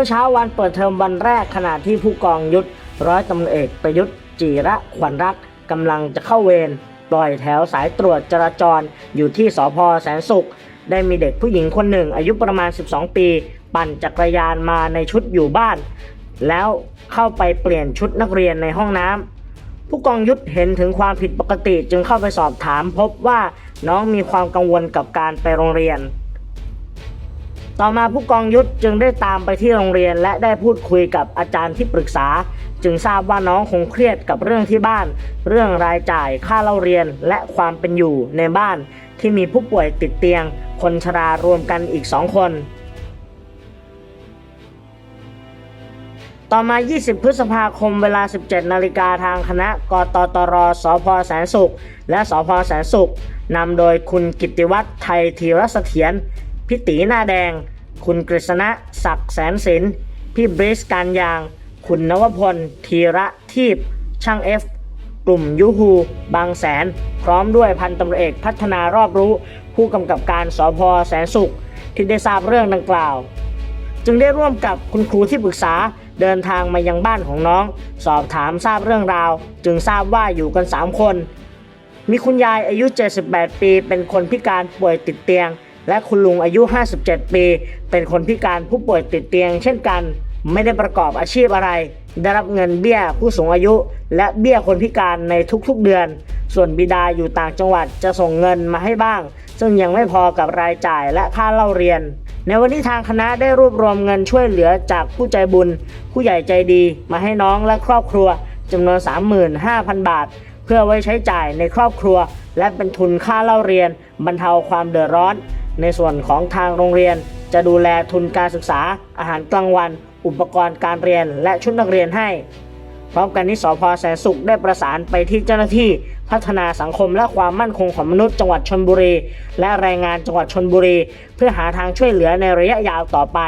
มื่อเช้าวันเปิดเทอมวันแรกขณะที่ผู้กองยุทธร้อยตำรวจเอกประยุทธ์จีระขวัญรักกำลังจะเข้าเวรปล่อยแถวสายตรวจจราจรอยู่ที่สพแสนสุข ได้มีเด็กผู้หญิงคนหนึ่ง อายุประมาณ 12 ปี ปั่นจักรยานมาในชุดอยู่บ้าน แล้วเข้าไปเปลี่ยนชุดนักเรียนในห้องน้ำผู้กองยุทธเห็นถึงความผิดปกติจึงเข้าไปสอบถามพบว่าน้องมีความกังวลกับการไปโรงเรียน ต่อมาผู้กองยุทธจึงได้ตามไปที่โรงเรียน และได้พูดคุยกับอาจารย์ที่ปรึกษา จึงทราบว่าน้องคงเครียดกับเรื่องที่บ้าน เรื่องรายจ่ายค่าเล่าเรียนและความเป็นอยู่ในบ้าน ที่มีผู้ป่วยติดเตียง คนชรารวมกันอีกสองคน ต่อมา 20 พฤษภาคมเวลา 17 นาฬิกาทางคณะกตตรสพแสนสุข และสพแสนสุขนำโดยคุณกิติวัฒน์ไทยธีรเสถียร พี่ตีหน้าแดง คุณกฤษณะศักดิ์แสนศิลป์พี่บริสการยาง คุณนวพลธีระทีพช่างเอฟกลุ่มยูฮูบางแสน พร้อมด้วยพันตำรวจเอกพัฒนารอบรู้ ผู้กำกับการสพแสนสุข ที่ได้ทราบเรื่องดังกล่าว จึงได้ร่วมกับคุณครูที่ปรึกษาเดินทางมายังบ้านของน้อง สอบถามทราบเรื่องราว จึงทราบว่าอยู่กัน 3 คน มีคุณยายอายุ 78 ปี เป็นคนพิการป่วยติดเตียง และคุณลุงอายุ 57 ปี เป็นคนพิการผู้ป่วยติดเตียง เช่นกัน ไม่ได้ประกอบอาชีพอะไร ได้รับเงินเบี้ยผู้สูงอายุ และเบี้ยคนพิการในทุกๆเดือน ส่วนบิดาอยู่ต่างจังหวัดจะส่งเงินมาให้บ้าง ซึ่งยังไม่พอกับรายจ่ายและค่าเล่าเรียน ในวันนี้ทางคณะได้รวบรวมเงินช่วยเหลือจากผู้ใจบุญ ผู้ใหญ่ใจดีมาให้น้องและครอบครัวจำนวน 35,000 บาท เพื่อไว้ใช้จ่ายในครอบครัว และเป็นทุนค่าเล่าเรียน บรรเทาความเดือดร้อน ในส่วนของทางโรงเรียน จะดูแลทุนการศึกษา อาหารกลางวัน อุปกรณ์การเรียน และชุดนักเรียนให้ พร้อมกันนี้สพแสนสุขได้ประสานไปที่เจ้าหน้าที่พัฒนาสังคมและความมั่นคงของมนุษย์จังหวัดชนบุรี และแรงงานจังหวัดชนบุรี เพื่อหาทางช่วยเหลือในระยะยาวต่อไป